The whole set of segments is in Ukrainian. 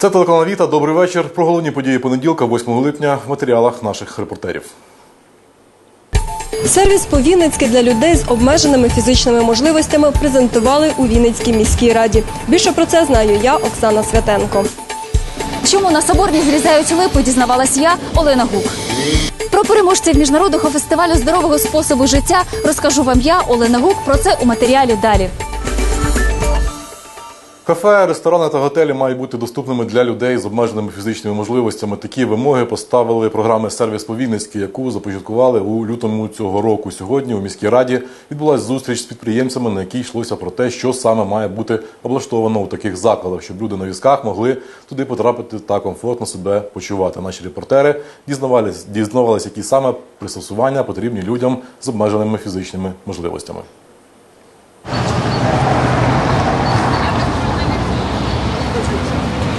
Це телеканал Віта. Добрий вечір. Про головні події понеділка, 8 липня, в матеріалах наших репортерів. Сервіс Повінницький для людей з обмеженими фізичними можливостями презентували у Вінницькій міській раді. Більше про це знаю я, Оксана Святенко. Чому на Соборній зрізають липи, дізнавалась я, Олена Гук. Про переможців міжнародного фестивалю здорового способу життя розкажу вам я, Олена Гук. Про це у матеріалі далі. Кафе, ресторани та готелі мають бути доступними для людей з обмеженими фізичними можливостями. Такі вимоги поставили програми Сервіс Повінницький, яку започаткували у лютому цього року. Сьогодні у міській раді відбулася зустріч з підприємцями, на якій йшлося про те, що саме має бути облаштовано у таких закладах, щоб люди на візках могли туди потрапити та комфортно себе почувати. Наші репортери дізнавались, дізнавались, які саме пристосування потрібні людям з обмеженими фізичними можливостями.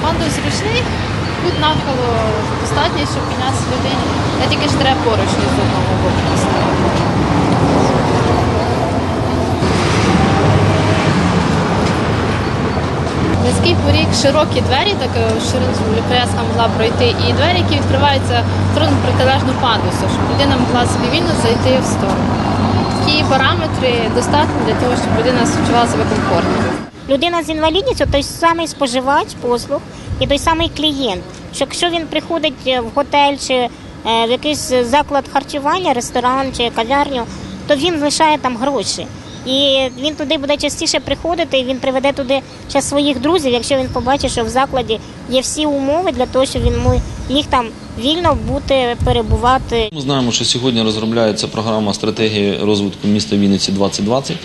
Пандус зручний, тут навколо достатньо, щоб піднятися людині. Та тільки поруч з одного боку поставити. Низький поріг, широкі двері, так е, ширину коляска могла пройти, і двері, які відкриваються в сторону протилежну пандусу, щоб людина могла собі вільно зайти в сторону. Такі параметри достатньо для того, щоб людина відчувала себе комфортно. Людина з інвалідністю той самий споживач послуг і той самий клієнт. Що якщо він приходить е, в готель чи якийсь заклад харчування, ресторан чи кав'ярню, то він лишає там гроші. І він туди буде частіше приходити, і він приведе туди ще своїх друзів, якщо він побачить, що в закладі є всі умови для того, щоб він міг там вільно бути, перебувати. Ми знаємо, що сьогодні розробляється програма стратегії розвитку міста Вінниці 2020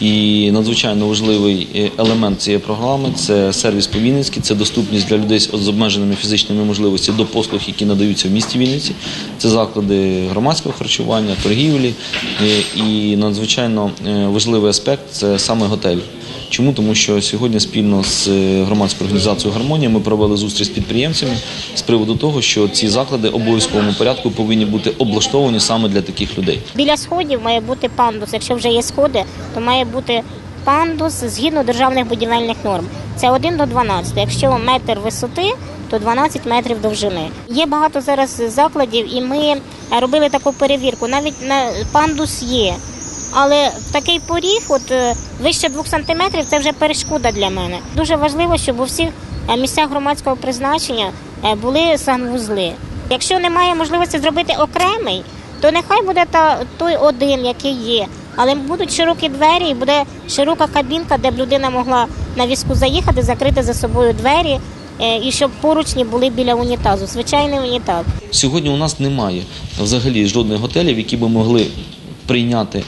і надзвичайно важливий е, елемент цієї програми це сервіс Повінницький, це доступність для людей з обмеженими фізичними можливостями до послуг, які надаються в місті Вінниці. Це заклади громадського харчування, торгівлі е, і надзвичайно е, важливий аспект це саме готель. Чому? Тому що сьогодні спільно з е, громадською організацією Гармонія ми провели зустріч з підприємцями з приводу того, що ці заклади обов'язковому порядку повинні бути облаштовані саме для таких людей. Біля сходів має бути пандус. Якщо вже є сходи, то має бути пандус згідно державних будівельних норм. Це 1 до 12. Якщо метр висоти, то 12 метрів довжини. Є багато зараз закладів, і ми робили таку перевірку. Навіть на пандус є. Але такий поріг, от е, вище 2 сантиметрів, це вже перешкода для мене. Дуже важливо, щоб у всіх е, місцях громадського призначення е, були санвузли. Якщо немає можливості зробити окремий, то нехай буде та той один, який є. Але будуть широкі двері, і буде широка кабінка, де б людина могла на візку заїхати, закрити за собою двері, і щоб поручні були біля унітазу. Звичайний унітаз. Сьогодні у нас немає взагалі жодних готелів, які би могли прийняти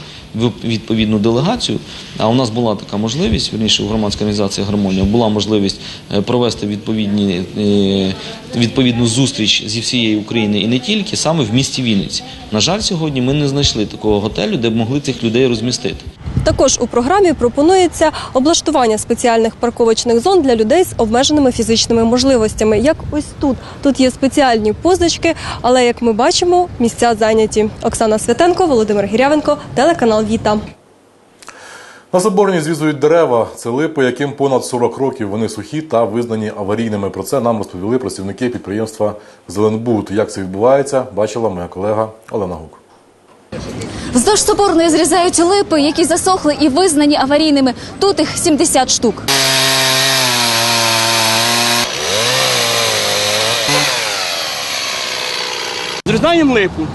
відповідну делегацію. А у нас була така можливість, вірніше у громадській організації Гармонія була можливість е, провести відповідні, е, відповідну зустріч зі всієї України і не тільки саме в місті Вінниці. На жаль, сьогодні ми не знайшли такого готелю, де б могли цих людей розмістити. Також у програмі пропонується облаштування спеціальних парковочних зон для людей з обмеженими фізичними можливостями. Як ось тут. Тут є спеціальні позначки, але як ми бачимо, місця зайняті. Оксана Святенко, Володимир Гірявенко, телеканал Віта. На Соборній звізують дерева. Це липи, яким понад 40 років вони сухі та визнані аварійними. Про це нам розповіли працівники підприємства Зеленбуд. Як це відбувається, бачила моя колега Олена Гук. Вздовж Соборної зрізають липи, які засохли і визнані аварійними. Тут їх 70 штук. Зрізаємо липу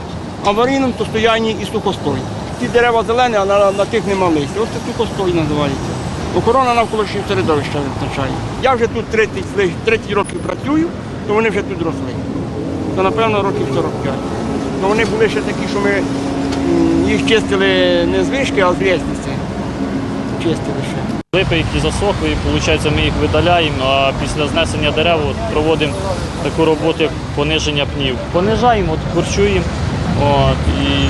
аварійному состоянні і сухостой. Ці дерева зелені, а на, на тих нема листя. Ось це сухостой називається. Охорона навколишнього середовища визначає. Я вже тут 30, ли- 30 років працюю, то вони вже тут росли. То напевно років 45. То вони були ще такі, що ми їх чистили не з вишки, а з лісниці. Чистили ще. Липи, які засохли, і, виходить, ми їх видаляємо, а після знесення дерев от, проводимо таку роботу, як пониження пнів. Понижаємо, от, корчуємо от, і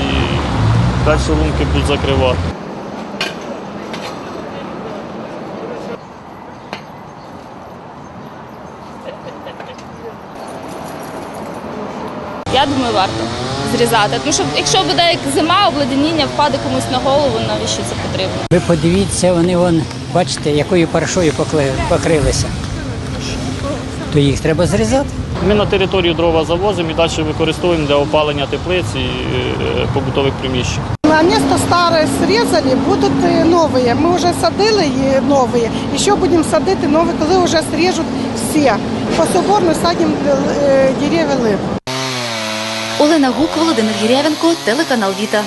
далі лунки будуть закривати. Я думаю, варто зрізати. Тому що якщо буде як зима, обледеніння впаде комусь на голову, навіщо це потрібно? Ви подивіться, вони вон, бачите, якою паршою покли- покрилися. то їх треба зрізати. Ми на територію дрова завозимо і далі використовуємо для опалення теплиць і е, побутових приміщень. На место старое срезали, будут э, новые. Мы уже садили и новые. Еще будем садити новые, коли вже срежуть всі. По соборну садимо е, дерев'я лип. Олена Гук, Володимир Гірявенко, телеканал Віта.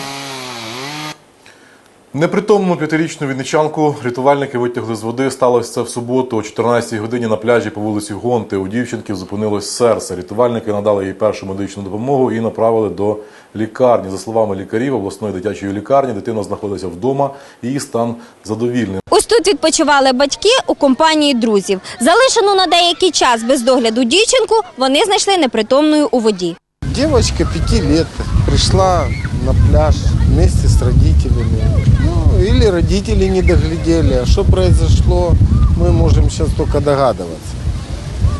Непритомну п'ятирічну вінничанку рятувальники витягли з води. Сталося це в суботу о 14-й годині на пляжі по вулиці Гонти. У дівчинки зупинилось серце. Рятувальники надали їй першу медичну допомогу і направили до лікарні. За словами лікарів обласної дитячої лікарні, дитина знаходилася вдома. Її стан задовільний. Ось тут відпочивали батьки у компанії друзів. Залишену на деякий час без догляду дівчинку вони знайшли непритомною у воді. Девочка пяти лет пришла на пляж вместе с родителями. Ну, или родители не доглядели. А что произошло, мы можем сейчас только догадываться.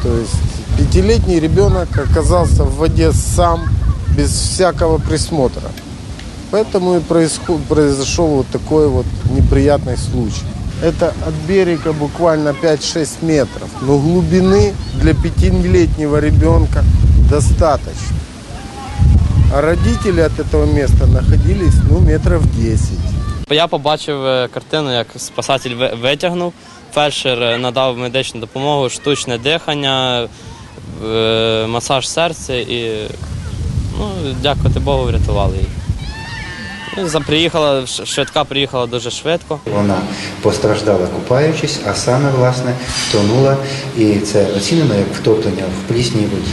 То есть пятилетний ребенок оказался в воде сам, без всякого присмотра. Поэтому и происход- произошел вот такой вот неприятный случай. Это от берега буквально 5-6 метров. Но глубины для пятилетнего ребенка достаточно. А родители от этого места находились ну, метров 10. Я побачив е, картину, як спасатель витягнув. Фельдшер е, надав медичну допомогу, штучне дихання, е, масаж серця і, ну, дякувати Богу, врятували її. Ну, Приїхала, швидка приїхала дуже швидко. Вона постраждала купаючись, а саме власне втонула, і це оцінено як втоплення в прісній воді.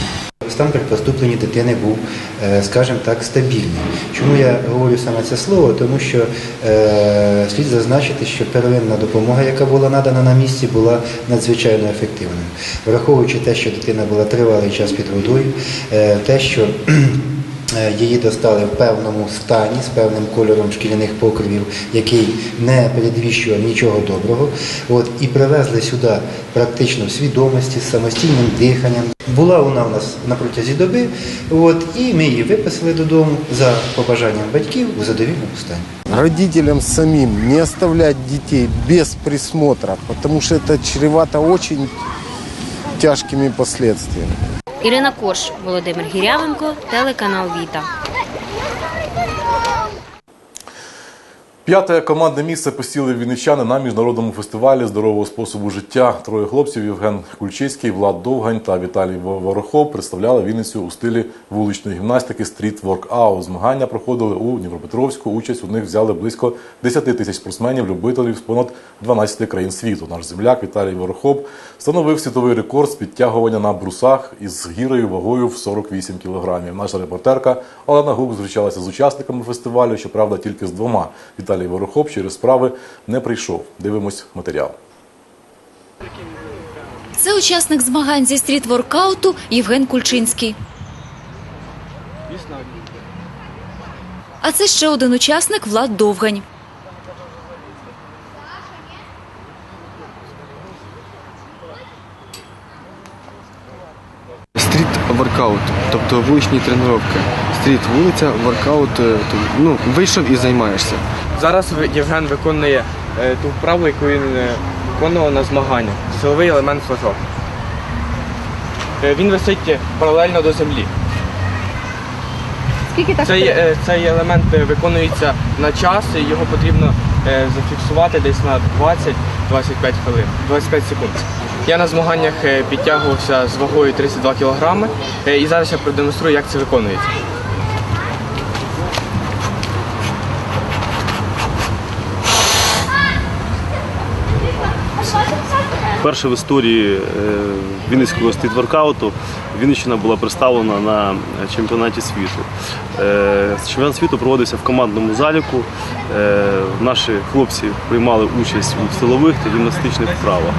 Стан при поступленні дитини був, е, скажімо так, стабільний. Чому я говорю саме це слово? Тому що е, слід зазначити, що первинна допомога, яка була надана на місці, була надзвичайно ефективною. Враховуючи те, що дитина була тривалий час під водою, е, те, що Її достали в певному стані з певним кольором шкільних покривів, який не передвіщував нічого доброго. От, і привезли сюди практично в свідомості з самостійним диханням. Була вона у нас на протязі доби, от, і ми її виписали додому за побажанням батьків у задовільному стані. Родителям самим не оставлять детей без присмотра, потому что это чревато очень тяжкими последствиями. Ірина Корш, Володимир Гірявенко, телеканал Віта. П'яте командне місце посіли вінничани на міжнародному фестивалі здорового способу життя. Троє хлопців Євген Кульчицький, Влад Довгань та Віталій Ворохов представляли Вінницю у стилі вуличної гімнастики стріт воркаут. Змагання проходили у Дніпропетровську. Участь у них взяли близько 10 тисяч спортсменів, любителів з понад 12 країн світу. Наш земляк Віталій Ворохов встановив світовий рекорд з підтягування на брусах із гірою вагою в 48 кілограмів. Наша репортерка Олена Гук зустрічалася з учасниками фестивалю, щоправда, тільки з двома. Віталій Ворохов через справи не прийшов. Дивимось матеріал. Це учасник змагань зі стріт-воркауту Євген Кульчинський. А це ще один учасник Влад Довгань. Стріт воркаут, тобто вуличні тренування. Стріт вулиця, воркаут, е, ну, вийшов і займаєшся. Зараз Євген виконує е, ту вправу, яку він е, виконував на змаганнях. Силовий елемент флажок. Е, він висить паралельно до землі. Скільки так? Цей, е, цей елемент виконується на час, і його потрібно е, зафіксувати десь на 20-25 хвилин, 25 секунд. Я на змаганнях підтягувався з вагою 32 кг, і зараз я продемонструю, як це виконується. Вперше в історії е, Вінницького стрітворкауту Вінниччина була представлена на чемпіонаті світу. Е, Чемпіонат світу проводився в командному заліку. Е, Наші хлопці приймали участь у силових та гімнастичних вправах.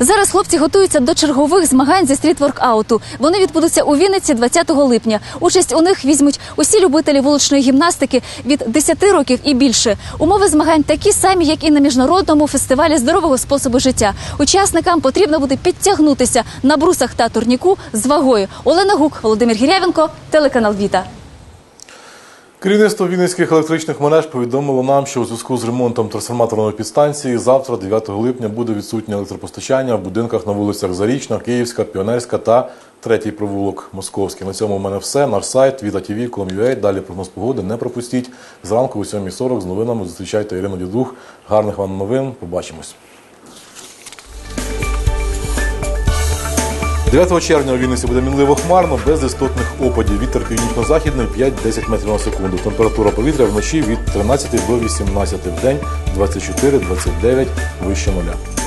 Зараз хлопці готуються до чергових змагань зі стріт-воркауту. Вони відбудуться у Вінниці 20 липня. Участь у них візьмуть усі любителі вуличної гімнастики від 10 років і більше. Умови змагань такі самі, як і на міжнародному фестивалі здорового способу життя. Учасникам потрібно буде підтягнутися на брусах та турніку з вагою. Олена Гук, Володимир Гірявенко, телеканал Віта. Керівництво Вінницьких електричних мереж повідомило нам, що у зв'язку з ремонтом трансформаторної підстанції завтра, 9 липня, буде відсутнє електропостачання в будинках на вулицях Зарічна, Київська, Піонерська та третій провулок Московський. На цьому в мене все. Наш сайт vitatv.com.ua. Далі прогноз погоди не пропустіть. Зранку о 7.40 з новинами зустрічайте Ірину Дідух. Гарних вам новин. Побачимось. 9 червня у Вінниці буде мінливо хмарно, без істотних опадів. Вітер північно-західний 5-10 метрів на секунду. Температура повітря вночі від 13 до 18, в день 24-29 вище нуля.